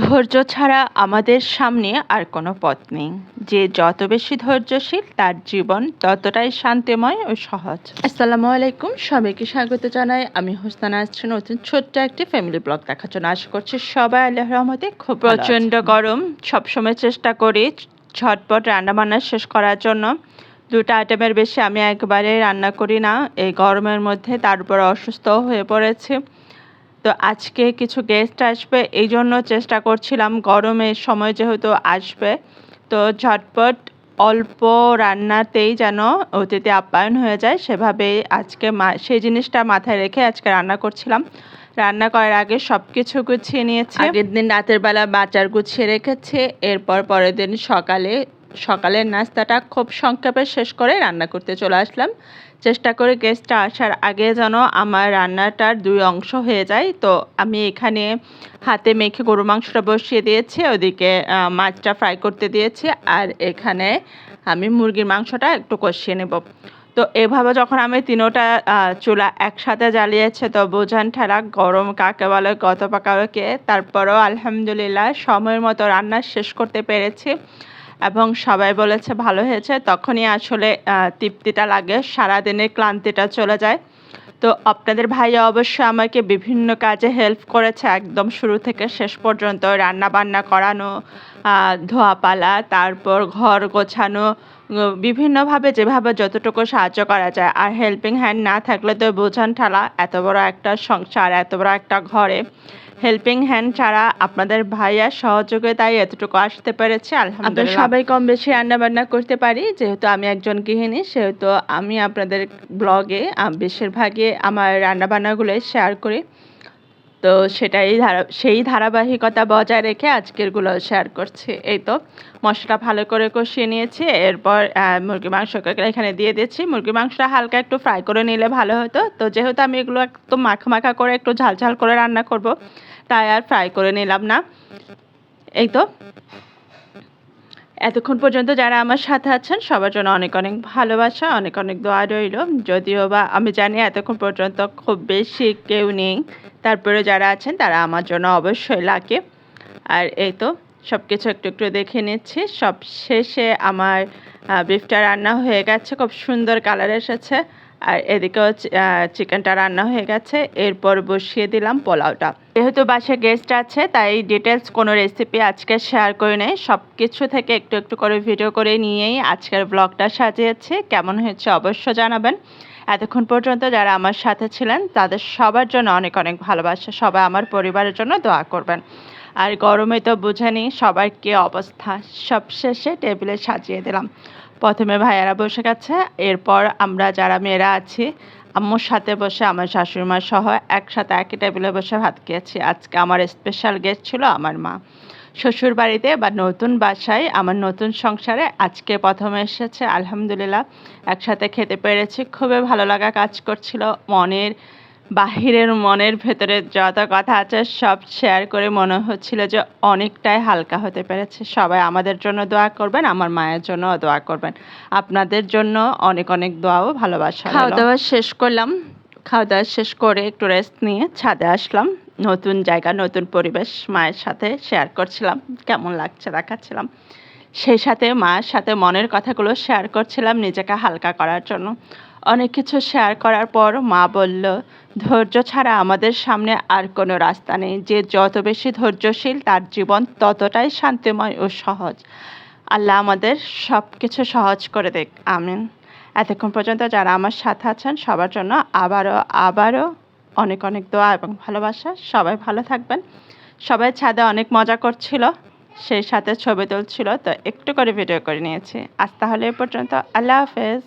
ধৈর্য ছাড়া আমাদের সামনে আর কোনো পথ নেই। যে যত বেশি ধৈর্যশীল তার জীবন ততটাই শান্তিময় ও সহজ। আসসালামু আলাইকুম সবাইকে স্বাগত জানাই। আমি হোসনানা আসছি নতুন ছোট্ট একটি ফ্যামিলি ব্লগ দেখার জন্য আশা করছি সবাই আল্লাহ রহমতে খুব প্রচণ্ড গরম। সবসময় চেষ্টা করি ঝটপট রান্নাবান্না শেষ করার জন্য। দুটো আইটেমের বেশি আমি একবারে রান্না করি না। এই গরমের মধ্যে তারপর অসুস্থ হয়ে পড়েছে। তো আজকে কিছু গেস্ট আসবে, এই জন্য চেষ্টা করছিলাম গরমের সময় যেহেতু আসবে। তো ঝটপট অল্প রান্নাতেই যেন অতিথি আপ্যায়ন হয়ে যায় সেভাবে আজকে সেই জিনিসটা মাথায় রেখে আজকে রান্না করছিলাম। রান্না করার আগে সব কিছু গুছিয়ে নিয়েছি। আগের দিন রাতের বেলা বাজার গুছিয়ে রেখেছে, এরপর পরের দিন সকালে সকালের নাস্তাটা খুব সংক্ষেপে শেষ করে রান্না করতে চলে আসলাম। চেষ্টা করে গেস্টটা আসার আগে যেন আমার রান্নাটার দুই অংশ হয়ে যায়। তো আমি এখানে হাতে মেখে গরু মাংসটা বসিয়ে দিয়েছি ওদিকে মাছটা ফ্রাই করতে দিয়েছি আর এখানে আমি মুরগির মাংসটা একটু কষিয়ে নেব। তো এভাবে যখন আমি তিনোটা চুলা একসাথে জ্বালিয়েছে, তো বোঝান ঠেলা গরম কাকে বলে, গত পাকাকে তারপরেও আলহামদুলিল্লাহ সময়ের মতো রান্না শেষ করতে পেরেছি। এবং সবাই বলেছে ভালো হয়েছে, তখনই আসলে তৃপ্তিটা লাগে সারাদিনের ক্লান্তিটা চলে যায়। তো আপনাদের ভাইয়া অবশ্যই আমাকে বিভিন্ন কাজে হেল্প করেছে, একদম শুরু থেকে শেষ পর্যন্ত রান্না বান্না করানো ধোয়াপালা, তারপর ঘর গোছানো বিভিন্নভাবে যেভাবে যতটুকু সাহায্য করা যায়। আর হেল্পিং হ্যান্ড না থাকলে তো বোঝান ঠালা, এত বড় একটা সংসার, এত বড় একটা ঘরে হেল্পিং হ্যান্ড ছাড়া আপনাদের ভাইয়া সহযোগিতায় এতটুকু আসতে পেরেছে, আলহামদুলিল্লাহ। সবাই কম বেশি রান্না বান্না করতে পারি, যেহেতু আমি একজন গৃহিণী, সেহেতু আমি আপনাদের ব্লগে বেশিরভাগই আমার রান্নাবান্নাগুলোই শেয়ার করি। তো সেটাই ধারা, সেই ধারাবাহিকতা বজায় রেখে আজকেরগুলো শেয়ার করছি। এই তো মশলাটা ভালো করে কষিয়ে নিয়েছি, এরপর মুরগি মাংস এখানে দিয়ে দিচ্ছি। মুরগি মাংসটা হালকা একটু ফ্রাই করে নিলে ভালো হতো। তো যেহেতু আমি এগুলো একদম মাখা মাখা করে একটু ঝাল ঝাল করে রান্না করব, তাই আর ফ্রাই করে নিলাম না। এই তো এতক্ষণ পর্যন্ত যারা আমার সাথে আছেন, সবার জন্য অনেক অনেক ভালোবাসা, অনেক অনেক দোয়া রইল। যদিও বা আমি জানি এতক্ষণ পর্যন্ত খুব বেশি কেউ নেই। তারপরে যারা আছেন, তারা আমার জন্য অবশ্যই লাগে আর এই তো সব কিছু একটু একটু দেখে নিচ্ছি। সব শেষে আমার বিফটা রান্না হয়ে গেছে। খুব সুন্দর কালার এসেছে। আর এদিকেও চিকেনটা রান্না হয়ে গেছে। এরপর বসিয়ে দিলাম পোলাওটা। যেহেতু বাসায় গেস্ট আছে, তাই ডিটেলস কোনো রেসিপি আজকে শেয়ার করে নেই। সব কিছু থেকে একটু একটু করে ভিডিও করে নিয়েই আজকের ব্লগটা সাজিয়েছি। কেমন হয়েছে অবশ্য জানাবেন। এতক্ষণ পর্যন্ত যারা আমার সাথে ছিলেন, তাদের সবার জন্য অনেক অনেক ভালোবাসা। সবাই আমার পরিবারের জন্য দোয়া করবেন। আর গরমে তো বুঝেনি সবার কী অবস্থা। সব শেষে টেবিলে সাজিয়ে দিলাম। প্রথমে ভাইয়ারা বসে গেছে, এরপর আমরা যারা মেয়েরা আছি, আম্মুর সাথে বসে, আমার শাশুড়িমা সহ একসাথে একই টেবিলে বসে ভাত খেয়েছি। আজকে আমার স্পেশাল গেস্ট ছিল আমার মা। শ্বশুর বাড়িতে বা নতুন বাসায় আমার নতুন সংসারে আজকে প্রথমে এসেছে, আলহামদুলিল্লাহ। একসাথে খেতে পেরেছি, খুবই ভালো লাগা কাজ করছিল। মনের বাহিরের মনের ভেতরে যত কথা আছে সব শেয়ার করে মনে হচ্ছিল যে অনেকটাই হালকা হতে পেরেছে। সবাই আমাদের জন্য দোয়া করবেন, আমার মায়ের জন্য দোয়া করবেন। আপনাদের জন্য অনেক অনেক দোয়াও ভালোবাসা খাওয়া দাওয়া শেষ করলাম। খাওয়া দাওয়া শেষ করে একটু রেস্ট নিয়ে ছাদে আসলাম। নতুন জায়গা, নতুন পরিবেশ মায়ের সাথে শেয়ার করছিলাম। কেমন লাগছে দেখাচ্ছিলাম। সেই সাথে মায়ের সাথে মনের কথাগুলো শেয়ার করছিলাম নিজেকে হালকা করার জন্য। অনেক কিছু শেয়ার করার পর মা বলল, ধৈর্য ছাড়া আমাদের সামনে আর কোনো রাস্তা নেই। যে যত বেশি ধৈর্যশীল তার জীবন, ততটাই শান্তিময় ও সহজ। আল্লাহ আমাদের সব কিছু সহজ করে দেখ। আমিন। এতক্ষণ পর্যন্ত যারা আমার সাথে আছেন, সবার জন্য আবারও আবারও অনেক অনেক দোয়া এবং ভালোবাসা। সবাই ভালো থাকবেন। সবাই ছাদে অনেক মজা করছিল। সেই সাথে ছবি তুলছিল। তো একটু করে ভিডিও করে নিয়েছি। আজ তাহলে এ পর্যন্ত। আল্লাহ হাফেজ।